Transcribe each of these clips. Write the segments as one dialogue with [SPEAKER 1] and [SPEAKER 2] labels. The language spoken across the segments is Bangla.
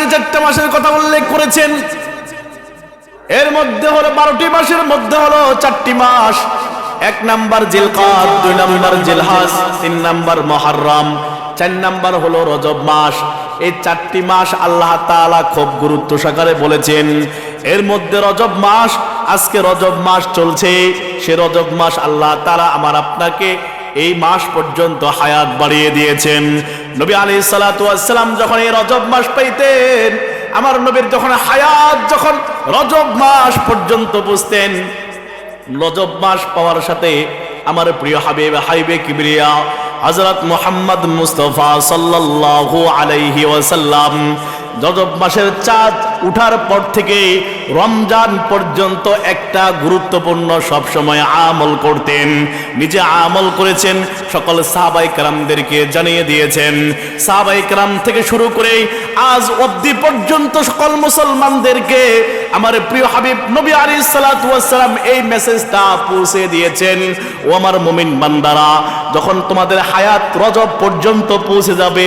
[SPEAKER 1] যে চারটা মাসের কথা উল্লেখ করেছেন। এর মধ্যে হলো বারোটি মাসের মধ্যে হলো চারটি মাস। এক নাম্বার জিলকাত দুই নাম্বার জিলহাস তিন নাম্বার মহারম, চার নাম্বার হলো রজব মাস। এই চারটি মাস আল্লাহ তাআলা খুব গুরুত্ব সহকারে বলেছেন। এর মধ্যে রজব মাস, আজকে রজব মাস চলছে। সে রজব মাস আল্লাহ তাআলা আমার আপনাকে এই মাস পর্যন্ত হায়াত বাড়িয়ে দিয়েছেন। নবী আলী সালাতাম যখন এই রজব মাস পাইতেন, আমার নবীর যখন হায়াত যখন রজব মাস পর্যন্ত বুঝতেন, রজব মাস পাওয়ার সাথে আমার প্রিয় হাবিব হাইবে কিবরিয়া হজরত মোহাম্মদ মুস্তফা সাল্লাল্লাহু আলাইহি ওয়াসাল্লাম রজব মাসের চাঁদ উঠার পর থেকে রমজান পর্যন্ত একটা গুরুত্বপূর্ণ সবসময় আমল করতেন। নিজে আমল করেছেন, সকল সাহাবাই কালামদেরকে জানিয়ে দিয়েছেন। সাহাবাই কালাম থেকে শুরু করে আজ অবধি পর্যন্ত সকল মুসলমানদেরকে আমার প্রিয় হাবিব নবী আলী সালাম এই মেসেজটা পৌঁছে দিয়েছেন। ও আমার মুমিন বান্দারা, যখন তোমাদের হায়াত রজব পর্যন্ত পৌঁছে যাবে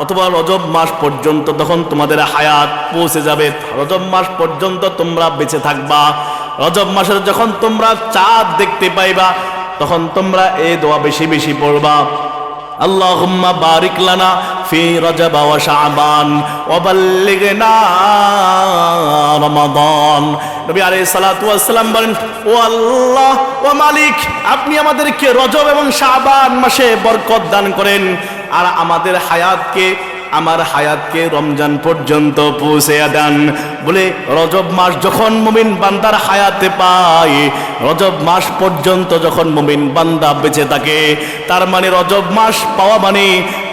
[SPEAKER 1] অথবা রজব মাস পর্যন্ত তখন তোমাদের হায়াত পৌঁছে যাবে রজব মাস পর্যন্ত তোমরা বেঁচে থাকবা রজব মাসের যখন তোমরা চাঁদ দেখতে পাইবা তখন তোমরা এই দোয়া বেশি বেশি পড়বা اللهم بارك لنا في رجب وشعبان وبلغنا رمضان নবী আলাইহিস সালাতু ওয়াসসালাম বলেন ও আল্লাহ ও মালিক আপনি আমাদেরকে রজব এবং শাবান মাসে বরকত দান করেন আর আমাদের হায়াতকে, আমার হায়াতকে রমজান পর্যন্ত পৌঁছে দেন। বলে রজব মাস যখন মুমিন বান্দার হায়াতে পায়, রজব মাস পর্যন্ত যখন মুমিন বান্দা বেঁচে থাকে, তার মানে রজব মাস পাওয়া মানে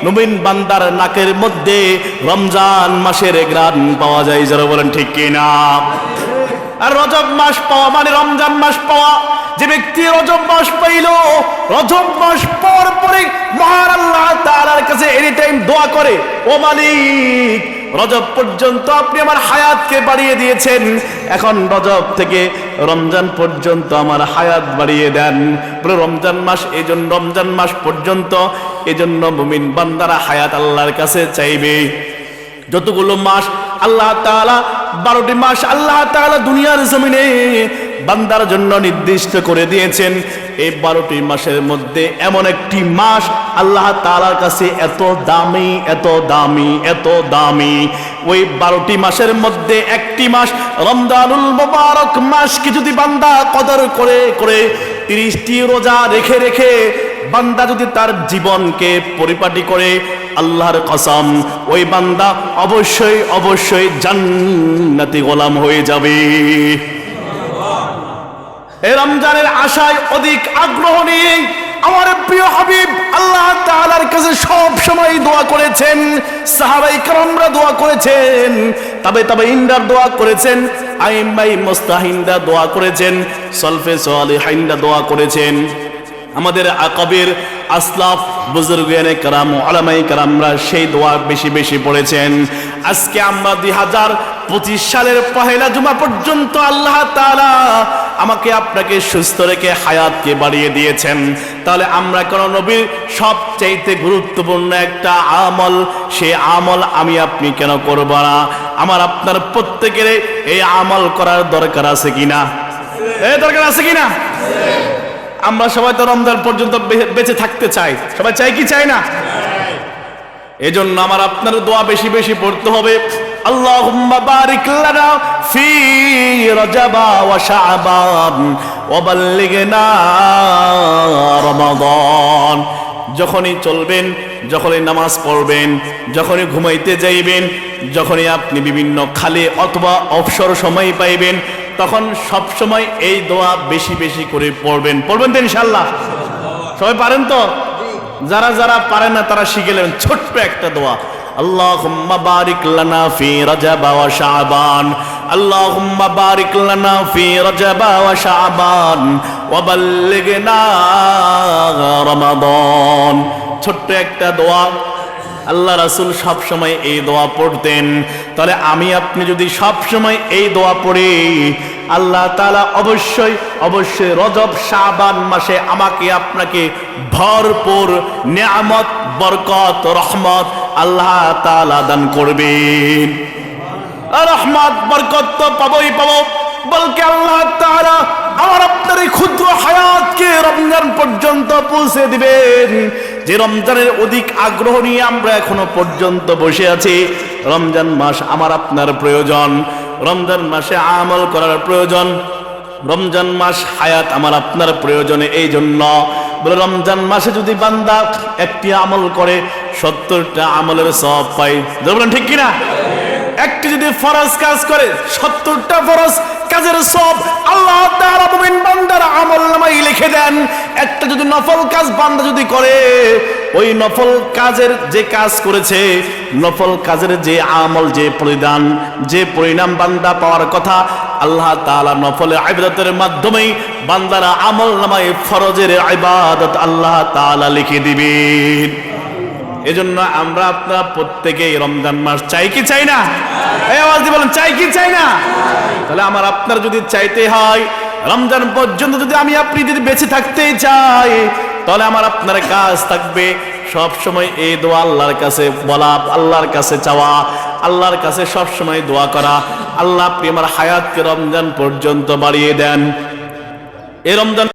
[SPEAKER 1] মুমিন বান্দার নাকের মধ্যে রমজান মাসের গ্রান পাওয়া যায়। যারা বলেন ঠিক কিনা? আর রজব মাস পাওয়া মানে রমজান মাস পাওয়া। যে ব্যক্তি রজব মাস পাইল, রজব মাস পর পরে মহান আল্লাহ তাআলার কাছে এনি টাইম দোয়া করে, ও মালিক, রজব পর্যন্ত আপনি আমার হায়াতকে বাড়িয়ে দিয়েছেন। এখন রজব থেকে রমজান পর্যন্ত আমার হায়াত বাড়িয়ে দেন। রমজান মাস, এই জন্য রমজান মাস পর্যন্ত এজন্য মুমিন বান্দারা হায়াত আল্লাহর কাছে চাইবে। যতগুলো মাস আল্লাহ তাআলা বারোটি মাস আল্লাহ তাআলা দুনিয়ার জমিনে বান্দার জন্য নির্দিষ্ট করে দিয়েছেন। এই বারোটি মাসের মধ্যে এমন একটি মাস আল্লাহ তাআলার কাছে এত দামি এত দামি এত দামি। ওই বারোটি মাসের মধ্যে একটি মাস, রমজানুল মোবারক মাসকে যদি বান্দা কদর করে করে তিরিশটি রোজা রেখে রেখে বান্দা যদি তার জীবনকে পরিপাটি করে আল্লাহর কসম, ওই বান্দা অবশ্যই অবশ্যই জান্নাতি গোলাম হয়ে যাবে। এ রমজানের আশায় অধিক আগ্রহ নিয়ে আমার প্রিয় হাবিব আল্লাহ তাআলার কাছে সব সময় দোয়া করেছেন, সাহাবাই کرامরা দোয়া করেছেন, তবে তবে ইন্দার দোয়া করেছেন আইমাই মোস্তাহিন্দা দোয়া করেছেন, সলফে সোয়ালিহিন্দা দোয়া করেছেন। আমাদের আকাবের আসলাফ বুজুর্গানে কারাম আলামাই কারামরা সেই দোয়া বেশি বেশি পড়েছেন। আজকে আমরা দুই হাজার পঁচিশ সালের পহেলা জুমা পর্যন্ত আল্লাহ তাআলা আমাকে আপনাকে সুস্থ রেখে হায়াতকে বাড়িয়ে দিয়েছেন। তাহলে আমরা কোন নবীর সবচাইতে গুরুত্বপূর্ণ একটা আমল সে আমল আমি আপনি কেন করব না? আমার আপনার প্রত্যেকের এই আমল করার দরকার আছে কিনা? এই দরকার আছে কিনা? আমরা সবাই তো রমজান পর্যন্ত বেঁচে থাকতে চাই। সবাই চাই কি চাই না? এজন্য আমার আপনার দোয়া বেশি বেশি পড়তে হবে। ফি যখনই চলবেন, যখনই নামাজ পড়বেন, যখনই ঘুমাইতে যাইবেন, যখনই আপনি বিভিন্ন খালি অথবা অবসর সময় পাইবেন তখন সব সময় এই দোয়া বেশি বেশি করে পড়বেন পড়বেন তো ইনশাল্লাহ সবাই পারেন তো যারা যারা পারেন না তারা শিখে নেবেন ছোট্ট একটা দোয়া اللهم بارك لنا في رجب وشعبان اللهم بارك لنا في رجب وشعبان وبلغنا رمضان ছোট্ট একটা দোয়া আল্লাহ রাসুল সব সময় এই দোয়া পড়তেন। তাহলে আমি আপনি যদি সব সময় এই দোয়া পড়ি, আল্লাহ তালা অবশ্যই অবশ্যই রজব শাবান মাসে আমাকে, আপনাকে ভরপুর নিয়ামত, বরকত, রহমত আল্লাহ তালা দান করবেন। রহমত, বরকত তো পাবোই পাবো, বলকে আল্লাহ তাআলা আমার আপনার এই ক্ষুদ্র হায়াতকে রমজান পর্যন্ত পৌঁছে দিবেন। যে রমজানের অধিক আগ্রহ নিয়ে আমরা এখনও পর্যন্ত বসে আছি, রমজান মাস আমার আপনার প্রয়োজন। রমজান মাসে আমল করার প্রয়োজন। রমজান মাস হায়াত আমার আপনার প্রয়োজনে এই জন্য রমজান মাসে যদি বান্দা একটি আমল করে, সত্তরটা আমলের সব পাই ঠিক কিনা? একটি যদি ফরজ কাজ করে, সত্তরটা ফরজ কাজের সব আল্লাহ বান্দার আমল নামাই লিখে দেন। একটা যদি নফল কাজ বান্দা যদি করে, ওই নফল কাজের যে কাজ করেছে, নফল কাজের যে আমল, যে পরিদান যে পরিণাম বান্দা পাওয়ার কথা আল্লাহ তাআলা নফলে ইবাদতের মাধ্যমেই বান্দারা আমল নামায় ফরজের ইবাদত আল্লাহ তাআলা লিখে দিবেন। এজন্য আমরা আপনারা প্রত্যেকে রমজান মাস চাই কি চাই না? এই আওয়াজ দিয়ে বলেন, চাই কি চাই না? তাহলে আমার আপনার যদি চাইতে হয়, রমজান পর্যন্ত যদি আমি আপনি যদি বেঁচে থাকতে চাই, তাহলে আমার আপনার কাজ থাকবে সব সময় এই দোয়া আল্লাহর কাছে বলা, আল্লাহর কাছে চাওয়া, আল্লাহর কাছে সব সময় দোয়া করা। আল্লাহ আপনি আমার হায়াতকে রমজান পর্যন্ত বাড়িয়ে দেন। এই রমজান